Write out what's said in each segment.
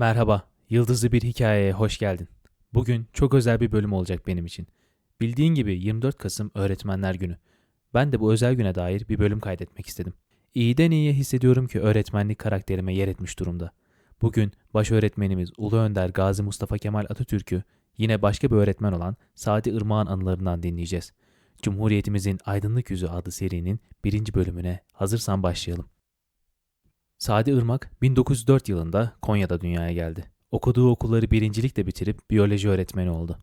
Merhaba, Yıldızlı bir hikayeye hoş geldin. Bugün çok özel bir bölüm olacak benim için. Bildiğin gibi 24 Kasım Öğretmenler Günü. Ben de bu özel güne dair bir bölüm kaydetmek istedim. İyiden iyiye hissediyorum ki öğretmenlik karakterime yer etmiş durumda. Bugün baş öğretmenimiz Ulu Önder Gazi Mustafa Kemal Atatürk'ü yine başka bir öğretmen olan Sadi Irmak'ın anılarından dinleyeceğiz. Cumhuriyetimizin Aydınlık Yüzü adlı serinin birinci bölümüne hazırsan başlayalım. Sadi Irmak 1904 yılında Konya'da dünyaya geldi. Okuduğu okulları birincilikle bitirip biyoloji öğretmeni oldu.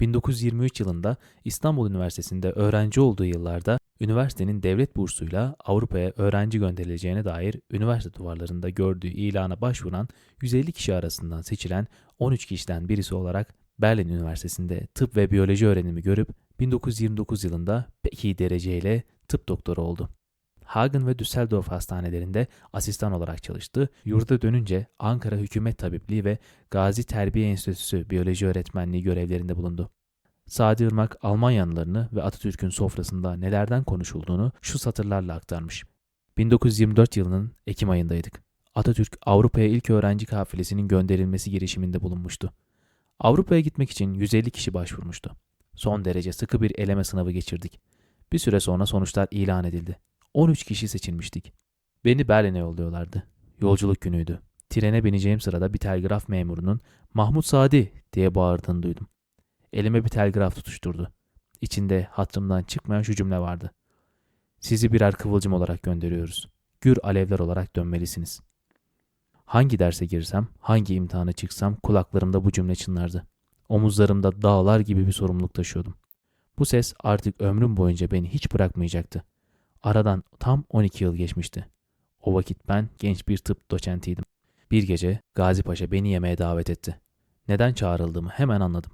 1923 yılında İstanbul Üniversitesi'nde öğrenci olduğu yıllarda üniversitenin devlet bursuyla Avrupa'ya öğrenci gönderileceğine dair üniversite duvarlarında gördüğü ilana başvuran 150 kişi arasından seçilen 13 kişiden birisi olarak Berlin Üniversitesi'nde tıp ve biyoloji öğrenimi görüp 1929 yılında pek iyi dereceyle tıp doktoru oldu. Hagen ve Düsseldorf hastanelerinde asistan olarak çalıştı. Yurda dönünce Ankara Hükümet Tabipliği ve Gazi Terbiye Enstitüsü biyoloji öğretmenliği görevlerinde bulundu. Sadi Irmak Almanyanlarını ve Atatürk'ün sofrasında nelerden konuşulduğunu şu satırlarla aktarmış. 1924 yılının Ekim ayındaydık. Atatürk Avrupa'ya ilk öğrenci kafilesinin gönderilmesi girişiminde bulunmuştu. Avrupa'ya gitmek için 150 kişi başvurmuştu. Son derece sıkı bir eleme sınavı geçirdik. Bir süre sonra sonuçlar ilan edildi. 13 kişi seçilmiştik. Beni Berlin'e yolluyorlardı. Yolculuk günüydü. Trene bineceğim sırada bir telgraf memurunun Mahmut Sadi diye bağırdığını duydum. Elime bir telgraf tutuşturdu. İçinde hatırımdan çıkmayan şu cümle vardı. Sizi birer kıvılcım olarak gönderiyoruz. Gür alevler olarak dönmelisiniz. Hangi derse girsem, hangi imtihana çıksam kulaklarımda bu cümle çınlardı. Omuzlarımda dağlar gibi bir sorumluluk taşıyordum. Bu ses artık ömrüm boyunca beni hiç bırakmayacaktı. Aradan tam 12 yıl geçmişti. O vakit ben genç bir tıp doçentiydim. Bir gece Gazi Paşa beni yemeğe davet etti. Neden çağrıldığımı hemen anladım.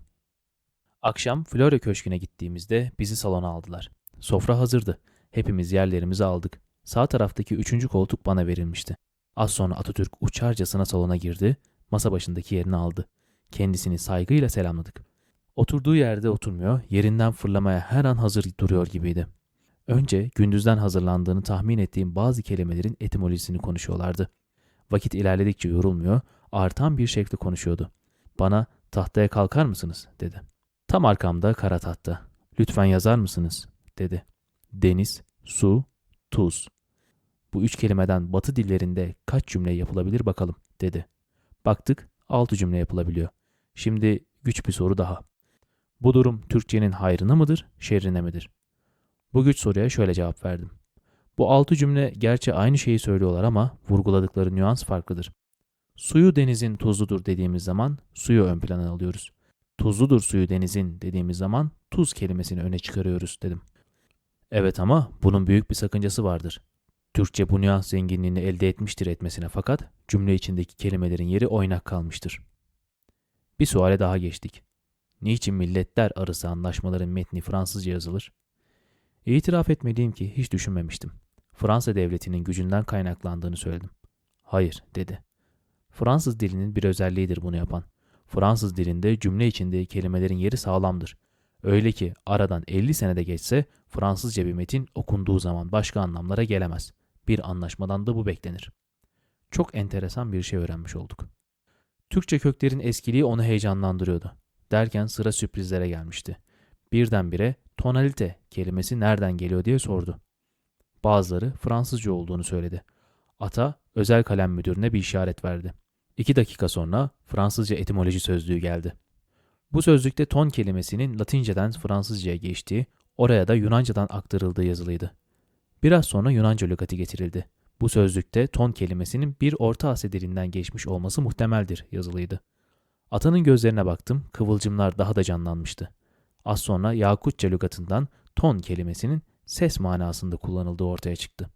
Akşam Flora Köşkü'ne gittiğimizde bizi salona aldılar. Sofra hazırdı. Hepimiz yerlerimizi aldık. Sağ taraftaki üçüncü koltuk bana verilmişti. Az sonra Atatürk uçarcasına salona girdi, masa başındaki yerini aldı. Kendisini saygıyla selamladık. Oturduğu yerde oturmuyor, yerinden fırlamaya her an hazır duruyor gibiydi. Önce gündüzden hazırlandığını tahmin ettiğim bazı kelimelerin etimolojisini konuşuyorlardı. Vakit ilerledikçe yorulmuyor, artan bir şekilde konuşuyordu. Bana tahtaya kalkar mısınız dedi. Tam arkamda kara tahta. Lütfen yazar mısınız dedi. Deniz, su, tuz. Bu üç kelimeden batı dillerinde kaç cümle yapılabilir bakalım dedi. Baktık altı cümle yapılabiliyor. Şimdi güç bir soru daha. Bu durum Türkçenin hayrına mıdır, şerrine midir? Bu güç soruya şöyle cevap verdim. Bu altı cümle gerçi aynı şeyi söylüyorlar ama vurguladıkları nüans farklıdır. Suyu denizin tuzludur dediğimiz zaman suyu ön plana alıyoruz. Tuzludur suyu denizin dediğimiz zaman tuz kelimesini öne çıkarıyoruz dedim. Evet ama bunun büyük bir sakıncası vardır. Türkçe bu nüans zenginliğini elde etmiştir etmesine fakat cümle içindeki kelimelerin yeri oynak kalmıştır. Bir suale daha geçtik. Niçin milletler arası anlaşmaların metni Fransızca yazılır? İtiraf etmeliyim ki hiç düşünmemiştim. Fransa devletinin gücünden kaynaklandığını söyledim. Hayır dedi. Fransız dilinin bir özelliğidir bunu yapan. Fransız dilinde cümle içinde kelimelerin yeri sağlamdır. Öyle ki aradan 50 senede geçse Fransızca bir metin okunduğu zaman başka anlamlara gelemez. Bir anlaşmadan da bu beklenir. Çok enteresan bir şey öğrenmiş olduk. Türkçe köklerin eskiliği onu heyecanlandırıyordu. Derken sıra sürprizlere gelmişti. Birdenbire tonalite kelimesi nereden geliyor diye sordu. Bazıları Fransızca olduğunu söyledi. Ata özel kalem müdürüne bir işaret verdi. İki dakika sonra Fransızca etimoloji sözlüğü geldi. Bu sözlükte ton kelimesinin Latinceden Fransızcaya geçtiği, oraya da Yunanca'dan aktarıldığı yazılıydı. Biraz sonra Yunanca lügati getirildi. Bu sözlükte ton kelimesinin bir Orta Asya dilinden geçmiş olması muhtemeldir yazılıydı. Atanın gözlerine baktım, kıvılcımlar daha da canlanmıştı. Az sonra Yakutça lügatından ton kelimesinin ses manasında kullanıldığı ortaya çıktı.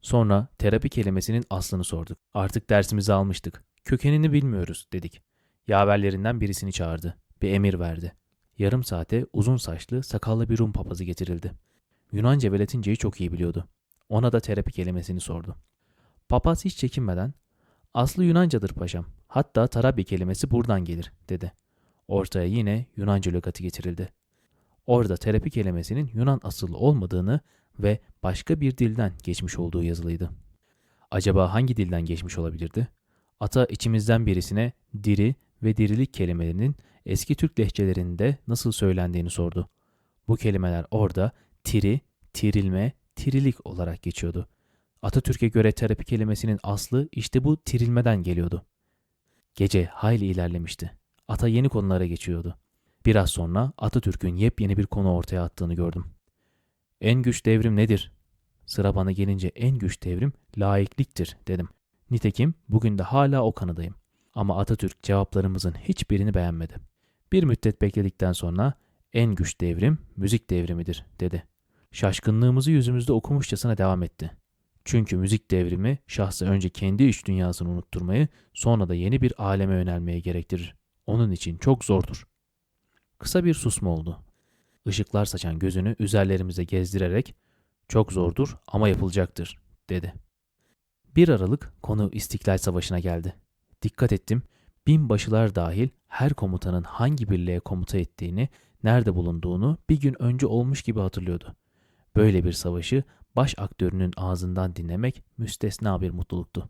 Sonra terapi kelimesinin aslını sorduk. Artık dersimizi almıştık. Kökenini bilmiyoruz dedik. Yaverlerinden birisini çağırdı. Bir emir verdi. Yarım saate uzun saçlı, sakallı bir Rum papazı getirildi. Yunanca ve Latinceyi çok iyi biliyordu. Ona da terapi kelimesini sordu. Papaz hiç çekinmeden, aslı Yunancadır paşam, hatta tarabi kelimesi buradan gelir, dedi. Ortaya yine Yunanca lügatı getirildi. Orada terapi kelimesinin Yunan asıllı olmadığını ve başka bir dilden geçmiş olduğu yazılıydı. Acaba hangi dilden geçmiş olabilirdi? Ata içimizden birisine diri ve dirilik kelimelerinin eski Türk lehçelerinde nasıl söylendiğini sordu. Bu kelimeler orada tiri, tirilme, tirilik olarak geçiyordu. Atatürk'e göre terapi kelimesinin aslı işte bu tirilmeden geliyordu. Gece hayli ilerlemişti. Ata yeni konulara geçiyordu. Biraz sonra Atatürk'ün yepyeni bir konu ortaya attığını gördüm. En güç devrim nedir? Sıra bana gelince en güç devrim laikliktir dedim. Nitekim bugün de hala o kanıdayım. Ama Atatürk cevaplarımızın hiçbirini beğenmedi. Bir müddet bekledikten sonra en güç devrim müzik devrimidir dedi. Şaşkınlığımızı yüzümüzde okumuşçasına devam etti. Çünkü müzik devrimi şahsı önce kendi iç dünyasını unutturmayı sonra da yeni bir aleme yönelmeye gerektirir. Onun için çok zordur. Kısa bir susma oldu. Işıklar saçan gözünü üzerlerimize gezdirerek çok zordur ama yapılacaktır dedi. Bir aralık konu İstiklal Savaşı'na geldi. Dikkat ettim, binbaşılar dahil her komutanın hangi birliğe komuta ettiğini, nerede bulunduğunu bir gün önce olmuş gibi hatırlıyordu. Böyle bir savaşı baş aktörünün ağzından dinlemek müstesna bir mutluluktu.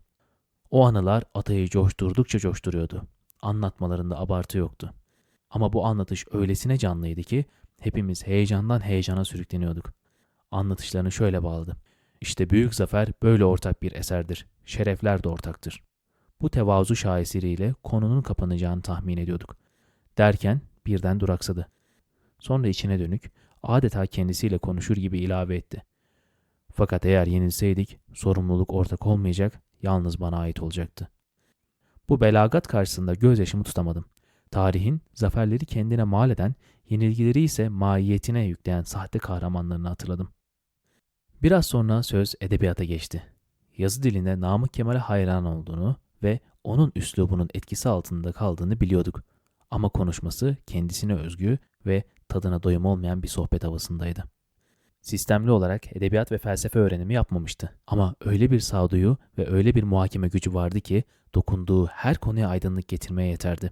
O anılar Atay'ı coşturdukça coşturuyordu. Anlatmalarında abartı yoktu. Ama bu anlatış öylesine canlıydı ki hepimiz heyecandan heyecana sürükleniyorduk. Anlatışlarını şöyle bağladı. İşte büyük zafer böyle ortak bir eserdir. Şerefler de ortaktır. Bu tevazu şaheseriyle konunun kapanacağını tahmin ediyorduk. Derken birden duraksadı. Sonra içine dönük, adeta kendisiyle konuşur gibi ilave etti. Fakat eğer yenilseydik sorumluluk ortak olmayacak, yalnız bana ait olacaktı. Bu belagat karşısında gözyaşımı tutamadım. Tarihin zaferleri kendine mal eden, yenilgileri ise mahiyetine yükleyen sahte kahramanlarını hatırladım. Biraz sonra söz edebiyata geçti. Yazı dilinde Namık Kemal'e hayran olduğunu ve onun üslubunun etkisi altında kaldığını biliyorduk. Ama konuşması kendisine özgü ve tadına doyum olmayan bir sohbet havasındaydı. Sistemli olarak edebiyat ve felsefe öğrenimi yapmamıştı. Ama öyle bir sağduyu ve öyle bir muhakeme gücü vardı ki dokunduğu her konuya aydınlık getirmeye yeterdi.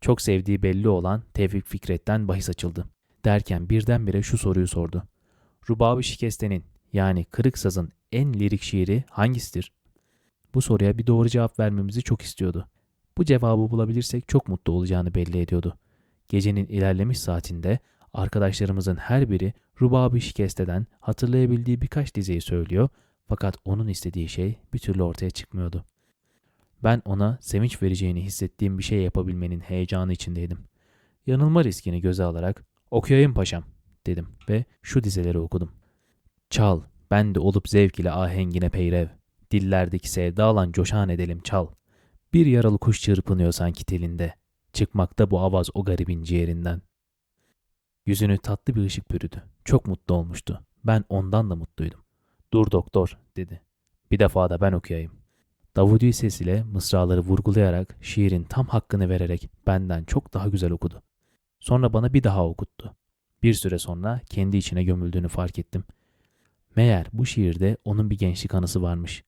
Çok sevdiği belli olan Tevfik Fikret'ten bahis açıldı. Derken birdenbire şu soruyu sordu. Rubabı Şikeste'nin yani Kırık Saz'ın en lirik şiiri hangisidir? Bu soruya bir doğru cevap vermemizi çok istiyordu. Bu cevabı bulabilirsek çok mutlu olacağını belli ediyordu. Gecenin ilerlemiş saatinde arkadaşlarımızın her biri Rubabı Şikeste'den hatırlayabildiği birkaç dizeyi söylüyor fakat onun istediği şey bir türlü ortaya çıkmıyordu. Ben ona sevinç vereceğini hissettiğim bir şey yapabilmenin heyecanı içindeydim. Yanılma riskini göze alarak okuyayım paşam dedim ve şu dizeleri okudum. Çal, ben de olup zevk ile ahengine peyrev. Dillerdeki sevdalan coşan edelim çal. Bir yaralı kuş çırpınıyor sanki telinde. Çıkmakta bu avaz o garibin ciğerinden. Yüzünü tatlı bir ışık bürüdü. Çok mutlu olmuştu. Ben ondan da mutluydum. Dur doktor dedi. Bir defa da ben okuyayım. Davudi sesiyle mısraları vurgulayarak şiirin tam hakkını vererek benden çok daha güzel okudu. Sonra bana bir daha okuttu. Bir süre sonra kendi içine gömüldüğünü fark ettim. Meğer bu şiirde onun bir gençlik anısı varmış.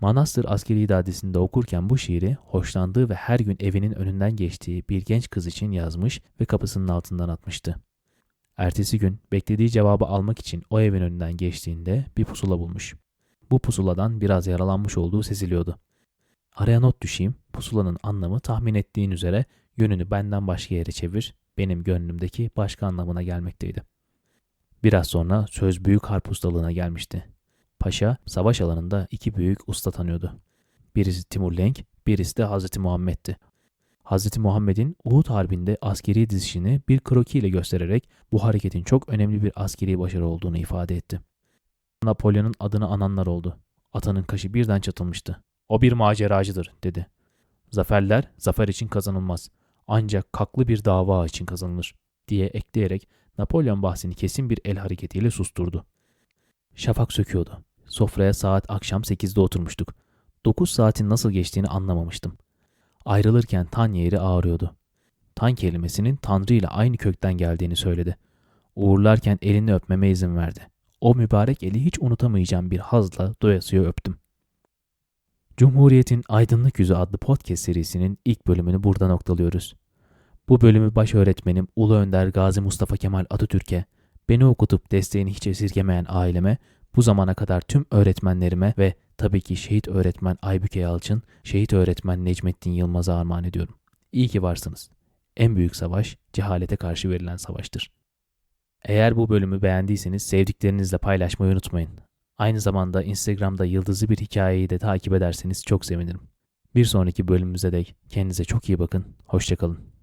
Manastır askeri idadesinde okurken bu şiiri hoşlandığı ve her gün evinin önünden geçtiği bir genç kız için yazmış ve kapısının altından atmıştı. Ertesi gün beklediği cevabı almak için o evin önünden geçtiğinde bir pusula bulmuş. Bu pusuladan biraz yaralanmış olduğu seziliyordu. Araya not düşeyim, pusulanın anlamı tahmin ettiğin üzere yönünü benden başka yere çevir, benim gönlümdeki başka anlamına gelmekteydi. Biraz sonra söz büyük harp ustalığına gelmişti. Paşa savaş alanında iki büyük usta tanıyordu. Birisi Timur Lenk, birisi de Hazreti Muhammed'ti. Hazreti Muhammed'in Uhud Harbi'nde askeri dizişini bir kroki ile göstererek bu hareketin çok önemli bir askeri başarı olduğunu ifade etti. Napolyon'un adını ananlar oldu. Atanın kaşı birden çatılmıştı. O bir maceracıdır dedi. Zaferler zafer için kazanılmaz. Ancak kaklı bir dava için kazanılır diye ekleyerek Napolyon bahsini kesin bir el hareketiyle susturdu. Şafak söküyordu. Sofraya saat akşam 8'de oturmuştuk. 9 saatin nasıl geçtiğini anlamamıştım. Ayrılırken tan yeri ağrıyordu. Tan kelimesinin Tanrı ile aynı kökten geldiğini söyledi. Uğurlarken elini öpmeme izin verdi. O mübarek eli hiç unutamayacağım bir hazla doyasıya öptüm. Cumhuriyet'in Aydınlık Yüzü adlı podcast serisinin ilk bölümünü burada noktalıyoruz. Bu bölümü baş öğretmenim Ulu Önder Gazi Mustafa Kemal Atatürk'e, beni okutup desteğini hiç esirgemeyen aileme, Bu zamana kadar tüm öğretmenlerime ve tabii ki şehit öğretmen Aybüke Yalçın, şehit öğretmen Necmettin Yılmaz'a armağan ediyorum. İyi ki varsınız. En büyük savaş cehalete karşı verilen savaştır. Eğer bu bölümü beğendiyseniz sevdiklerinizle paylaşmayı unutmayın. Aynı zamanda Instagram'da yıldızlı bir hikayeyi de takip ederseniz çok sevinirim. Bir sonraki bölümümüze dek kendinize çok iyi bakın. Hoşçakalın.